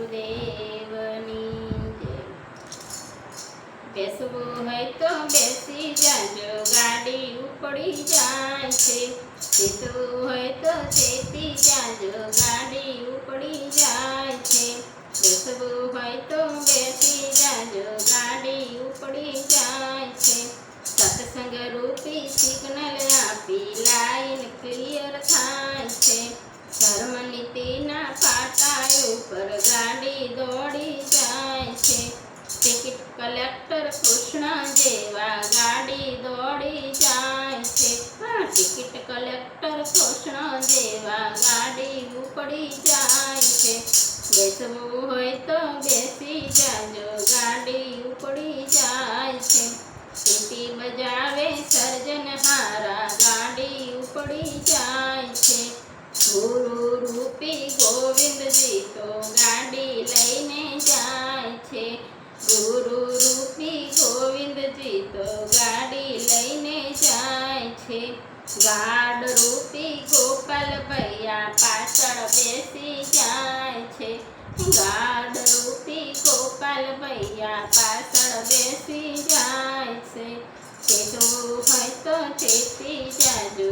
સદગુરુદેવની જય. બેસવું હોય તો બેસી જાજો, ગાડી ઉપડી જાય છે. બેસવું હોય તો ચેતી જાજો, ગાડી ઉપડી જાય છે. બેસવું હોય તો બેસી જાજો, ગાડી ઉપડી જાય છે. સત્સંગ રૂપી સિગ્નલ આપી લાઈન ક્લિયર થાય છે. ધર્મ ઉપર ગાડી દોડી જાય છે. ટિકિટ કલેક્ટર કૃષ્ણ જેવા ગાડી દોડી જાય છે. ટિકિટ કલેક્ટર કૃષ્ણ જેવા ગાડી ઉપડી જાય છે. બેસવું હોય તો બેસી જાજો, ગાડી ઉપડી જાય છે. સીટી બજાવે સર્જન હારા, ગાડી ઉપડી જાય છે. ગુરુ રૂપી ગોવિંદજી તો ગાડી લઈને જાય છે. ગુરુ રૂપી ગોવિંદજી તો ગાડી લઈને જાય છે. ગાડ રૂપી ગોપાલ ભૈયા પાછળ બેસી જાય છે. ગાડ રૂપી ગોપાલ ભૈયા પાછળ બેસી જાય છે. ચેતવું હોય તો ચેતી જાજો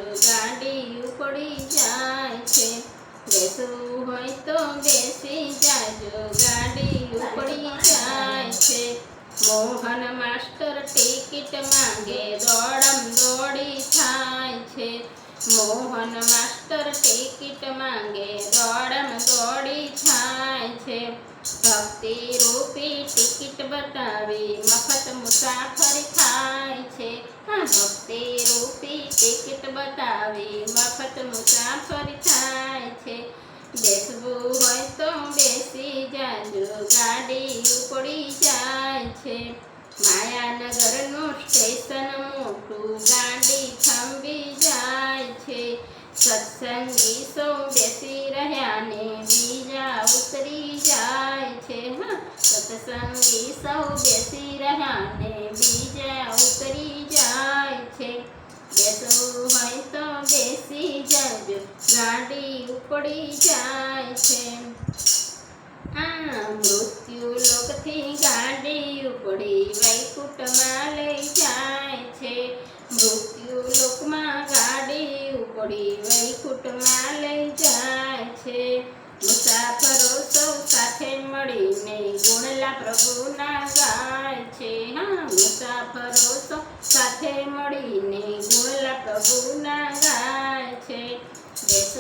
છે. બેસવું હોય તો બેસી જાજો. ગાડી ઉપડી જાય છે. મોહન માસ્ટર ટિકિટ માંગે, દોડમ દોડી થાય છે. મોહન માસ્ટર ટિકિટ માંગે, દોડમ દોડી થાય છે. ભક્તિ રૂપી ટિકિટ બતાવી, મફત મુસાફરી થાય છે. ભક્તિ રૂપી ટિકિટ બતાવી મફત મુસાફરી થાય છે. બેસવું હોય તો બેસી જાજો, ગાડી ઉપડી જાય છે. માયાનગરનું સ્ટેશન મોટું, ગાડી થંભી જાય છે. સત્સંગી સૌ બેસી રહ્યા ને બીજા ઉતરી જાય છે. હા, સત્સંગી સૌ બેસી રહ્યા ને બીજા ઉતરી જાય છે. બેસવું બેસી જાજો ગાડી ઉપડી જાય છે. આ મૃત્યુ લોકથી ગાડી ઉપડી વૈકુંઠમાં લઈ જાય છે. મૃત્યુ લોકમાં ગાડી ઉપડી વૈકુંઠમાં લઈ જાય છે. મુસાફરો સૌ સાથે મળીને ગુણલા પ્રભુના ગાય છે. હા, મુસાફરો સૌ સાથે મળીને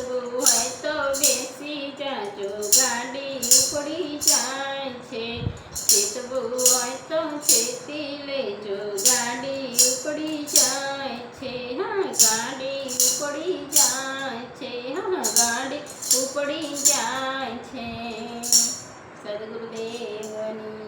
હોય તો બેસી જાજો ગાડી ઉપડી જાય છે. ચેતવું હોય તો ચેતી લેજો ગાડી ઉપડી જાય છે. હા, ગાડી ઉપડી જાય છે. હા, ગાડી ઉપડી જાય છે. સદગુરુદેવની